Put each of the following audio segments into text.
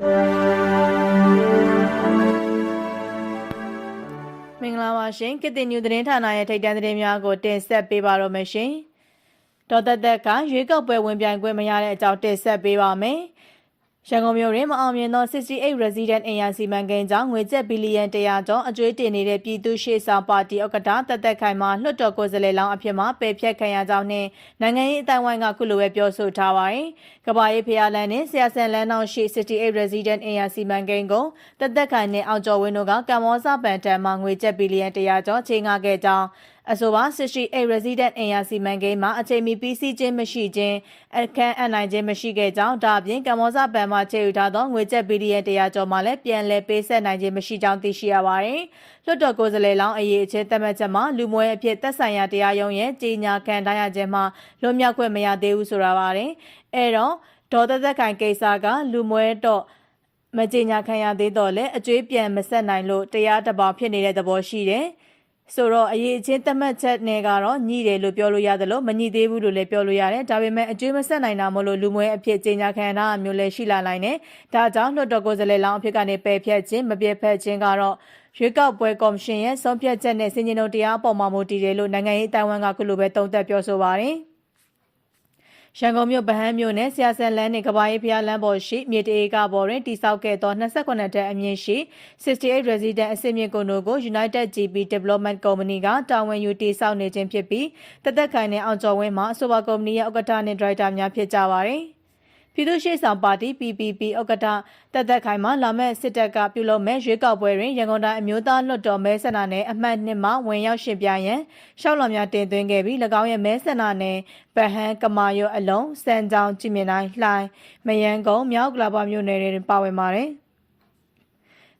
မင်္ဂလာပါရှင်ကစ်တင်ညူသတင်းဌာနရဲ့ထိပ်တန်းသတင်းများကိုတင်ဆက်ပေးပါတော့မယ်ရှင်ဒေါ်သက်သက်ကရွေးကောက်ပွဲဝင်ပြိုင်ခွင့်မရတဲ့အကြောင်းတင်ဆက်ပေးပါမယ် ရန်ကုန်မြို့တွင်မအောင်မြင်သော68 resident အင်ယာစီမံကိန်းကြောင့်ငွေကျပ်ဘီလီယံ100ကျော်အကျွေးတင်နေတဲ့ပြည်သူ့ရှေ့ဆောင်ပါတီဥက္ကဋ္ဌတက်သက်ခိုင်မှလွှတ်တော်ကိုယ်စားလှယ်လောင်းအဖြစ်မှပယ်ဖျက်ခံရကြောင်းနဲ့နိုင်ငံရေးအတိုင်းဝိုင်းကခုလိုပဲပြောဆိုထားပါတယ်။ကဘာရေးဖျားလန်းနဲ့ဆရာဆန်လန်းတော်ရှိ68 resident အင်ယာစီမံကိန်းကိုတက်သက်ခိုင်နဲ့အောင်ကျော်ဝင်းတို့ကကမ္ဘောဇပန်တန်မှငွေကျပ်ဘီလီယံ100ကျော်ချိန်ငှခဲ့ကြောင်း အဆိုပါ68 resident အင်ယာစီမံကိန်းမှာအချိန်မီပြီးစီးခြင်းမရှိခြင်းအခန်းအနိုင်ခြင်းမရှိခဲ့ကြောင်းဒါအပြင်ကမ္ဘောဇဘဏ်မှချေယူထားသောငွေကျပ်ဘီလီယံ100ကျော်မှလည်းပြန်လည်ပေးဆက်နိုင်ခြင်းမရှိကြောင်းသိရှိရပါတယ်။လွှတ်တော်ကိုယ်စားလှယ်လောင်းအရေးအချင်းသတ်မှတ်ချက်မှာလူမွဲအဖြစ်သက်ဆိုင်ရာတရားရုံးရဲ့ကြီးညာခံထားရခြင်းမှာလွတ်မြောက်ခွင့်မရသေးဘူးဆိုတာပါတယ်။အဲတော့ဒေါ်သက်သက်ခိုင်ကိစ္စကလူမွဲတော့မကြေညာခံရသေးတော့လဲအကျွေးပြန်မဆက်နိုင်လို့တရားတပေါဖြစ်နေတဲ့သဘောရှိတယ်။ ဆိုတော့အရေးအချင်းသတ်မှတ်ချက်နဲ့ကတော့ညှိတယ်လို့ပြောလို့ရတယ်လို့မညှိသေးဘူးလို့လည်းပြောလို့ရတယ်ဒါပေမဲ့အကျွေးမဆက်နိုင်တာမလို့လူမွဲအဖြစ်ကြေညာခံရတာမျိုးလည်းရှိလာနိုင်တယ်ဒါကြောင့်လွှတ်တော်ကိုယ်စားလှယ်လောင်းအဖြစ်ကနေပယ်ဖျက်ခြင်းမပြည့်ဖက်ခြင်းကတော့ရွေးကောက်ပွဲကော်မရှင်ရဲ့ဆုံးဖြတ်ချက်နဲ့စင်ကြင်တို့တရားအပေါ်မှာမူတည်တယ်လို့နိုင်ငံရေးအတိုင်းအဝန်ကခုလိုပဲသုံးသပ်ပြောဆိုပါတယ် ရန်ကုန်မြို့ဗဟန်းမြို့နယ်ဆရာဆန်လန်းနှင့်ကဘာရေးဖျားလမ်းပေါ်ရှိမြေတေးကပေါ်တွင်တိစောက်ခဲ့သော28တက်အမြင့်ရှိ68 resident အစစ်မြင့်ကွန်ဒိုကို United GP Development Company ကတာဝန်ယူတိစောက်နေခြင်းဖြစ်ပြီးတသက်ခိုင်နဲ့အောင်ကျော်ဝင်းမှအဆိုပါကုမ္ပဏီရဲ့ဥက္ကဋ္ဌနှင့်ဒါရိုက်တာများဖြစ်ကြပါသည်။ ပြည်သူ့ရှေ့ဆောင်ပါတီ PPP ဥက္ကဋ္ဌတက်သက်ခိုင်မှလာမဲ့စစ်တပ်ကပြုလုပ်မဲ့ရွေးကောက်ပွဲတွင်ရန်ကုန်တိုင်းအမျိုးသားလွှတ်တော်မဲဆန္ဒနယ်အမှတ်2မှာဝင်ရောက်ရှင်ပြရန်ရှောက်လော်များတင်သွင်းခဲ့ပြီး၎င်းရဲ့မဲဆန္ဒနယ်ဗဟန်းကမာယောအလုံးစံကြောင်ကြည်မြင်တိုင်းလှိုင်းမယန်းကုန်းမြောက်ကလာပါမြို့နယ်တွေပါဝင်ပါတယ်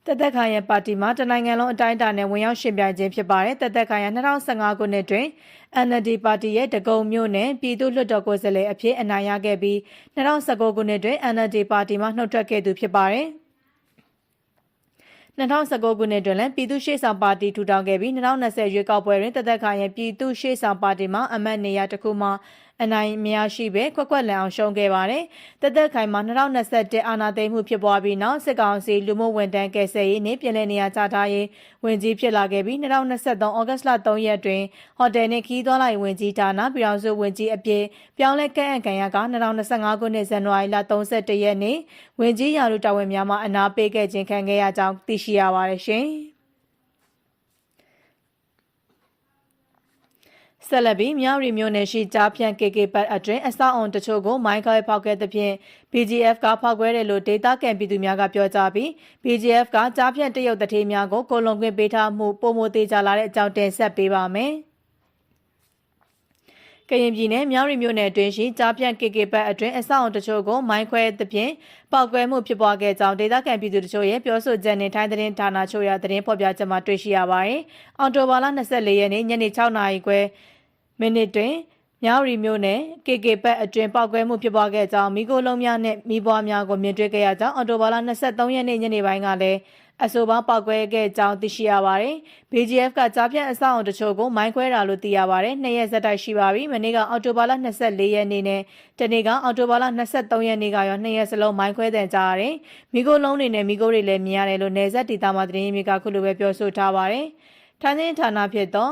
တက်သက်ခိုင်ရဲ့ပါတီမှာတနိုင်ငံလုံးအတိုင်းအတာနဲ့ဝင်ရောက်ရှင်ပြိုင်ခြင်းဖြစ်ပါတယ်တက်သက်ခိုင်ရဲ့2015ခုနှစ်တွင် NLD ပါတီရဲ့တကုံမြို့နယ်ပြည်သူ့လွှတ်တော်ကိုယ်စားလှယ်အဖြစ်အနိုင်ရခဲ့ပြီး2019ခုနှစ်တွင် NLD ပါတီမှနှုတ်ထွက်ခဲ့သူဖြစ်ပါတယ်2019ခုနှစ်တွင်လည်းပြည်သူ့ရှေ့ဆောင်ပါတီထူထောင်ခဲ့ပြီး2020ရွေးကောက်ပွဲတွင်တသက်ခိုင်ရဲ့ပြည်သူ့ရှေ့ဆောင်ပါတီမှအမတ်နေရာတစ်ခုမှ အနိုင်မရရှိပဲခွက်ခွက်လန်အောင်ရှုံးခဲ့ပါတယ်။တသက်ခိုင်မှာ2021အာဏာသိမ်းမှုဖြစ်ပွားပြီးနောက်စစ်ကောင်စီလူမှုဝန်ထမ်းကယ်ဆယ်ရေးနှင့်ပြည်내နေရာချထားရေးဝင်ကြီးဖြစ်လာခဲ့ပြီး2023ဩဂတ်လ3ရက်တွင်ဟိုတယ်နှင့်ခီးသွားလိုက်ဝင်ကြီးဌာနပြည်အောင်စုဝင်ကြီးအဖြစ်ပြောင်းလဲကန့်အံ့ခံရက2025ခုနှစ်ဇန်နဝါရီလ31ရက်နေ့ဝင်ကြီးရာထူးတာဝန်များမှအနာပေးခဲ့ခြင်းခံခဲ့ရကြောင်းသိရှိရပါတယ်ရှင်။ ဆက်လက်ပြီးမြောက်ရီမြို့နယ်ရှိကြားဖြန့် KK ပတ်အတွင်းအဆောက်အုံတချို့ကိုမိုင်းခွဲဖောက်ခဲ့သဖြင့် BGF ကဖောက်ခွဲတယ်လို့ဒေတာကန်ပြည်သူများကပြောကြားပြီး BGF ကကြားဖြန့်တရုတ်တထေးများကိုကိုလုံခွင့်ပေးထားမှုပုံမသေးကြလာတဲ့အကြောင်းတင်ဆက်ပေးပါမယ်။ကရင်ပြည်နယ်မြောက်ရီမြို့နယ်အတွင်းရှိကြားပြန့် KK ဘတ်အတွင်းအဆောက်အုံတချို့ကိုမိုင်းခွဲသဖြင့်ပောက်ကွဲမှုဖြစ်ပွားခဲ့ကြောင်းဒေသခံပြည်သူတချို့ရဲ့ပြောဆိုချက်နဲ့ထိုင်းသတင်းဌာနချို့ရသတင်းဖော်ပြချက်မှာတွေ့ရှိရပါတယ်။အော်တိုဘာလ24ရက်နေ့ညနေ6နာရီခွဲ မိနစ်တွင်မြောက်ရီမြို့နယ် KK ဘတ်အတွင်ပောက်ကွဲမှုဖြစ်ပွားခဲ့ကြောင်းမိကိုလုံးများနဲ့မိဘွားများကိုမြင်တွေ့ခဲ့ရကြောင်းအော်တိုဘာလ23ရက်နေ့ညနေပိုင်းကလည်းအဆိုပါပောက်ကွဲခဲ့ကြောင်းသိရှိရပါတယ်။ BGF ကကြားဖြတ်အဆောက်အုံတချို့ကိုမိုင်းခွဲတာလို့သိရပါတယ်။နှစ်ရက်ဆက်တိုက်ရှိပါပြီ။မနေ့ကအော်တိုဘာလ24ရက်နေ့နဲ့တနေ့ကအော်တိုဘာလ23ရက်နေ့ကရောနှစ်ရက်စလုံးမိုင်းခွဲတဲ့ကြားရတယ်။မိကိုလုံးတွေနဲ့မိကိုတွေလည်းမြင်ရတယ်လို့နေဆက်ဒေတာမှသတင်းရင်းမြစ်ကခုလိုပဲပြောဆိုထားပါတယ်။ထိုင်းသတင်းဌာနဖြစ်သော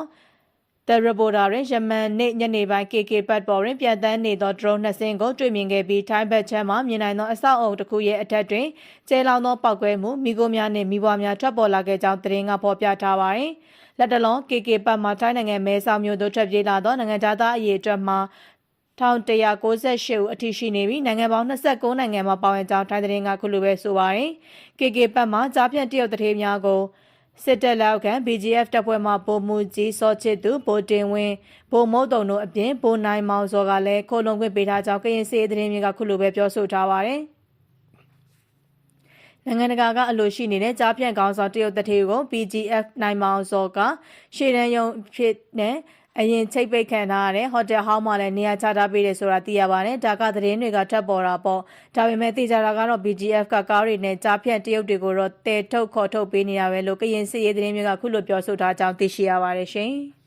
The Reporter တွင်ယမန်နေ့ညနေပိုင်း KK ပတ်ပေါ်တွင်ပြန်တန်းနေသော drone နှစ်စင်းကိုတွေ့မြင်ခဲ့ပြီးထိုင်းဘက်ချမ်းမှမြင်နိုင်သောအဆောက်အအုံတစ်ခုရဲ့အထက်တွင်ကျဲလောင်သောပောက်ကွဲမှုမိခိုးများနှင့်မိဘွားများထွက်ပေါ်လာခဲ့ကြောင်းသတင်းကဖော်ပြထားပါသည်။လက်တလုံး KK ပတ်မှထိုင်းနိုင်ငံမဲဆောက်မြို့သို့ထွက်ပြေးလာသောနိုင်ငံသားအရေးအတွက်မှ1198ဦးအထိရှိနေပြီးနိုင်ငံပေါင်း29နိုင်ငံမှာပါဝင်ကြောင်းထိုင်းသတင်းကခုလိုပဲဆိုပါတယ်။ KK ပတ်မှကြားဖြန့်တရုတ်တထေးများကို စစ်တပ်လက်အောက်ခံ BGF တပ်ဖွဲ့မှဗိုလ်မှူးကြီးစောချစ်သူဗိုလ်တင်ဝင်းဗိုလ်မုတ်တုံတို့အပြင်ဗိုလ်နိုင်မောင်စောကလည်းခိုလုံခွင့်ပေးထားကြောင်းကရင်စီသတင်းတွေကခုလိုပဲပြောဆိုထားပါတယ်နိုင်ငံတကာကအလိုရှိနေတဲ့ကြားဖြန့်ကောင်းဆောင်တရုတ်တထေကို BGF နိုင်မောင်စောကရှေ့တန်းယုံဖြစ်တဲ့ အရင်ချိတ်ပိတ်ခံထားရတဲ့ဟိုတယ်ဟောင်းမှာလည်းနေရာချထားပေးတယ်ဆိုတာသိရပါတယ်။ဒါကသတင်းတွေကထပ်ပေါ်တာပေါ့။ဒါပေမဲ့သိကြတာကတော့ BGF ကကားတွေနဲ့ကြားဖြတ်တရုတ်တွေကိုတော့တဲထုတ်ခေါ်ထုတ်ပေးနေရပဲလို့ကရင်စစ်ရေးသတင်းတွေကခုလိုပြောဆိုထားကြောင်းသိရှိရပါတယ်ရှင်။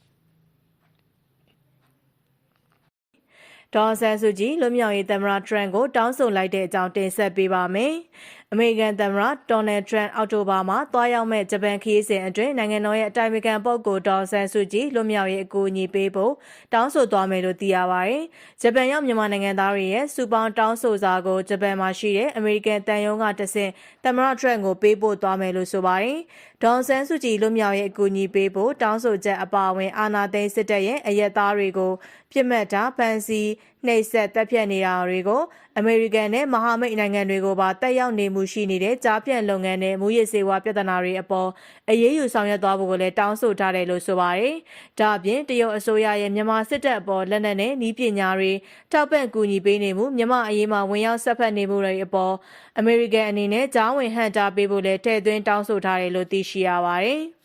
ဒေါ်ဆန်စုကြည်လွမြောက်ရေးသမ္မတထရန့်ကိုတောင်းဆိုလိုက်တဲ့အကြောင်းတင်ဆက်ပေးပါမယ်။ အမေရိကန်သမ္မတဒေါ်နယ်ထရန့်အောက်တိုဘာမှာတွားရောက်မဲ့ဂျပန်ခရီးစဉ်အတွင်းနိုင်ငံတော်ရဲ့အတိုင်ပင်ခံပုဂ္ဂိုလ်ဒေါ်ဆန်စုကြည်လွတ်မြောက်ရေးအကူအညီပေးဖို့တောင်းဆိုသွားမယ်လို့သိရပါတယ်။ဂျပန်ရောက်မြန်မာနိုင်ငံသားတွေရဲ့စူပေါင်းတောင်းဆိုစာကိုဂျပန်မှာရှိတဲ့အမေရိကန်တန်ယုံကတဆင့်သမ္မတထရန့်ကိုပေးပို့သွားမယ်လို့ဆိုပါတယ်။ဒေါ်ဆန်စုကြည်လွတ်မြောက်ရေးအကူအညီပေးဖို့တောင်းဆိုချက်အပါအဝင်အာဏာသိမ်းစစ်တပ်ရဲ့အရက်သားတွေကို ပြစ်မှတ်ထားဖမ်းဆီးနှိပ်စက်တပ်ဖြတ်နေတာတွေကိုအမေရိကန်နဲ့မဟာမိတ်နိုင်ငံတွေကိုပါတက်ရောက်နေမှုရှိနေတဲ့ကြားပြန့်လုပ်ငန်းနဲ့မူရစ်စေဝါပြဿနာတွေအပေါ်အရေးယူဆောင်ရွက်သွားဖို့ကိုလည်းတောင်းဆိုထားတယ်လို့ဆိုပါတယ်။ဒါအပြင်တရုတ်အစိုးရရဲ့မြန်မာစစ်တပ်အပေါ်လက်နက်နဲ့ဤပညာတွေထောက်ပံ့ကူညီပေးနေမှုမြန်မာအရေးမှာဝင်ရောက်ဆက်ဖက်နေမှုတွေအပေါ်အမေရိကန်အနေနဲ့ကြားဝင်ဟန်တာပေးဖို့လည်းထည့်သွင်းတောင်းဆိုထားတယ်လို့သိရှိရပါတယ်။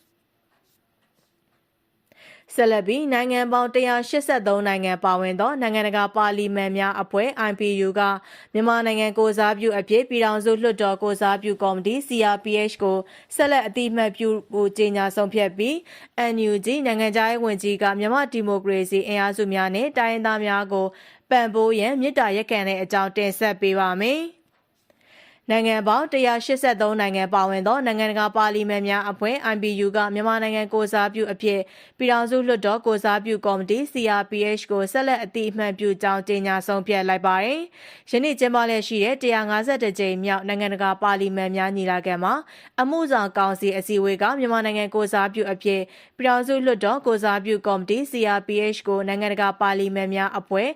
ဆက်လက်ပြီးနိုင်ငံပေါင်း183နိုင်ငံပါဝင်သောနိုင်ငံတကာပါလီမန်များအဖွဲ့ IPU ကမြန်မာနိုင်ငံကိုစားပြုအဖြစ်ပြည်ထောင်စုလွှတ်တော်ကိုစားပြုကော်မတီ CRPH ကိုဆက်လက်အတိအမှတ်ပြုဖို့ကြေညာဆုံးဖြတ်ပြီး NUG နိုင်ငံခြားရေးဝန်ကြီးကမြန်မာဒီမိုကရေစီအင်အားစုများနဲ့တိုင်းရင်းသားများကိုပံ့ပိုးရန်မြစ်တာရက်ကန်တဲ့အကြောင်းတင်ဆက်ပေးပါမယ်။ နိုင်ငံပေါင်း183နိုင်ငံပါဝင်သောနိုင်ငံတကာပါလီမန်များအဖွဲ့ IPU ကမြန်မာနိုင်ငံကိုစားပြုအဖြစ်ပြည်ထောင်စုလွှတ်တော်ကိုစားပြုကော်မတီ CRPH ကိုဆက်လက်အတိအမှန်ပြုကြောင်းကြေညာဆုံးဖြတ်လိုက်ပါတယ်။ယနေ့ကျင်းပလည်ရှိတဲ့152ကြိမ်မြောက်နိုင်ငံတကာပါလီမန်များညီလာခံမှာအမှုဆောင်ကောင်စီအစည်းအဝေးကမြန်မာနိုင်ငံကိုစားပြုအဖြစ်ပြည်ထောင်စုလွှတ်တော်ကိုစားပြုကော်မတီ CRPH ကိုနိုင်ငံတကာပါလီမန်များအဖွဲ့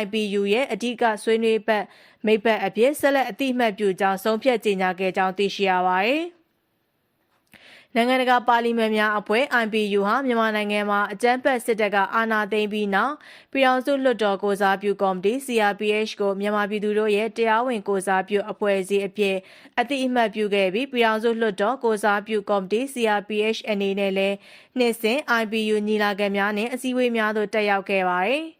IPU ရဲ့အဓိကဆွေးနွေးပတ်မိဘအဖြစ်ဆက်လက်အတိအမှတ်ပြုကြောင်းဆုံးဖြတ်ကြေညာခဲ့ကြောင်းသိရှိရပါတယ်။နိုင်ငံတကာပါလီမန်များအဖွဲ့ IPU ဟာမြန်မာနိုင်ငံမှာအကြမ်းဖက်စစ်တပ်ကအာဏာသိမ်းပြီးနောက်ပြည်ထောင်စုလွှတ်တော်ကိုစားပြုကော်မတီ CRPH ကိုမြန်မာပြည်သူတို့ရဲ့တရားဝင်ကိုစားပြုအဖွဲ့အစည်းအဖြစ်အတိအမှတ်ပြုခဲ့ပြီးပြည်ထောင်စုလွှတ်တော်ကိုစားပြုကော်မတီ CRPH အနေနဲ့လည်းနှစ်စဉ် IPU ညီလာခံများနဲ့အစည်းအဝေးများသို့တက်ရောက်ခဲ့ပါတယ်။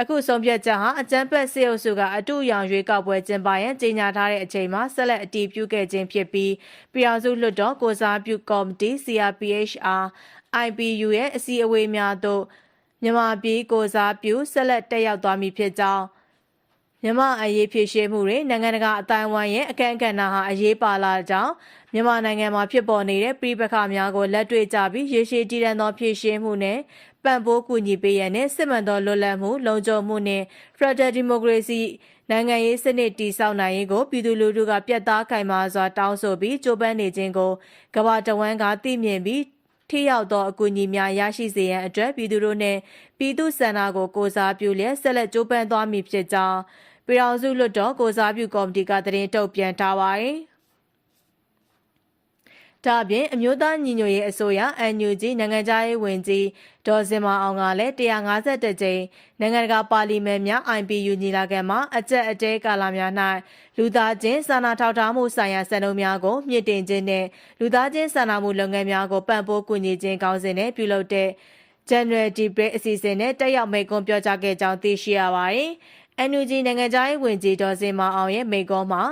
အခုဆုံးဖြတ်ချက်ဟာအကြမ်းဖက်စစ်အုပ်စုကအတူရောင်ရွေးကောက်ပွဲကျင်းပရန်ကြေညာထားတဲ့အချိန်မှာဆက်လက်အတည်ပြုခဲ့ခြင်းဖြစ်ပြီးပြည်အောင်စုလွှတ်တော်ကိုစားပြုကော်မတီ CRPHR IPU ရဲ့အစည်းအဝေးများသို့မြန်မာပြည်ကိုစားပြုဆက်လက်တက်ရောက်သွားမည်ဖြစ်ကြောင်း မြန်မာအရေးဖြည့်ရှင်းမှုတွေနိုင်ငံတကာအတိုင်းအဝိုင်းရဲ့အခမ်းအကဏ္ဍဟာအရေးပါလာကြောင်းမြန်မာနိုင်ငံမှာဖြစ်ပေါ်နေတဲ့ပြည်ပခါများကိုလက်တွေ့ကြပြီးရေရှည်တည်တံ့သောဖြည့်ရှင်းမှုနဲ့ပံ့ပိုးကူညီပေးရန်နဲ့စစ်မှန်သောလွတ်လပ်မှုလုံခြုံမှုနဲ့ Federal Democracy နိုင်ငံရေးစနစ်တည်ဆောက်နိုင်ရေးကိုပြည်သူလူထုကပြတ်သားခိုင်မာစွာတောင်းဆိုပြီးကြိုးပမ်းနေခြင်းကိုကမ္ဘာတဝန်းကသိမြင်ပြီး ထိရောက်သောအကူအညီများရရှိစေရန်အတွက်ပြည်သူတို့နှင့်ပြည်သူစန္ဒကိုကိုစားပြုလျက်ဆက်လက်ကြိုးပမ်းသွားမည်ဖြစ်ကြောင်းပြည်ထောင်စုလွှတ်တော်ကိုစားပြုကော်မတီကတရင်တုတ်ပြန်ထားပါတယ်။ ဒါ့အပြင်အမျိုးသားညီညွတ်ရေးအစိုးရ NUG နိုင်ငံသားရေးဝန်ကြီးဒေါ်စင်မအောင်ကလည်း151ကြိမ်နိုင်ငံတကာပါလီမန်များ IPU ညီလာခံမှာအကြက်အတဲကာလများ၌လူသားချင်းစာနာထောက်ထားမှုဆိုင်ရာစံနှုန်းများကိုမြင့်တင်ခြင်းနဲ့လူသားချင်းစာနာမှုလုပ်ငန်းများကိုပံ့ပိုးကူညီခြင်းကောင်းစဉ်နဲ့ပြုလုပ်တဲ့ General Debate အစီအစဉ်နဲ့တက်ရောက်မိန့်ခွန်းပြောကြားခဲ့ကြောင်းသိရှိရပါတယ်။ NUG နိုင်ငံသားရေးဝန်ကြီးဒေါ်စင်မအောင်ရဲ့မိန့်ခွန်းမှာ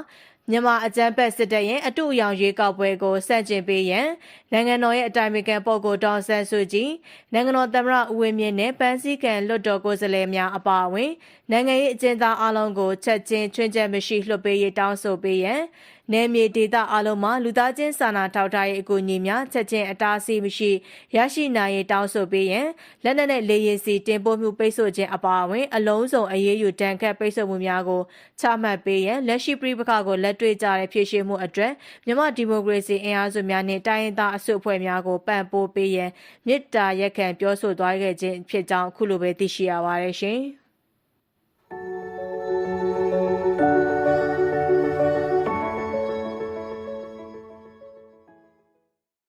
မြန်မာအကြမ်းဖက်စစ်တပ်ရဲ့အတူအယောင်ရွေးကောက်ပွဲကိုဆန့်ကျင်ပေးရန်နိုင်ငံတော်ရဲ့အတိုင်ပင်ခံပုဂ္ဂိုလ်ဒေါ်ဆန်စုကြည်နိုင်ငံတော်သမ္မတဦးဝင်းမြင့်နဲ့ပန်းစည်းကံလွတ်တော်ကိုယ်စားလှယ်များအပါအဝင်နိုင်ငံရေးအကျဉ်းသားအလုံးကိုချက်ချင်းချွင်းချက်မရှိလွှတ်ပေးရေးတောင်းဆိုပေးရန်နယ်မြေဒေသအလုံးမှာလူသားချင်းစာနာထောက်ထားရေးအကူအညီများချက်ချင်းအတားအဆီးမရှိရရှိနိုင်ရေးတောင်းဆိုပေးရန်လက်နက်နဲ့လေယာဉ်စီတင်ပို့မှုပိတ်ဆို့ခြင်းအပါအဝင်အလုံးစုံအရေးယူတန်ခတ်ပိတ်ဆို့မှုများကိုချမှတ်ပေးရန်လက်ရှိပြည်ပခကိုလက်တွေ့ကြတဲ့ဖြစ်ရှိမှုအတွက်မြန်မာဒီမိုကရေစီအင်အားစုများနဲ့တိုင်းရင်းသားအစုအဖွဲ့များကိုပံ့ပိုးပေးရန်မြစ်တာရက်ခံပြောဆိုသွားခဲ့ခြင်းဖြစ်ကြောင်းအခုလိုပဲသိရှိရပါတယ်ရှင်။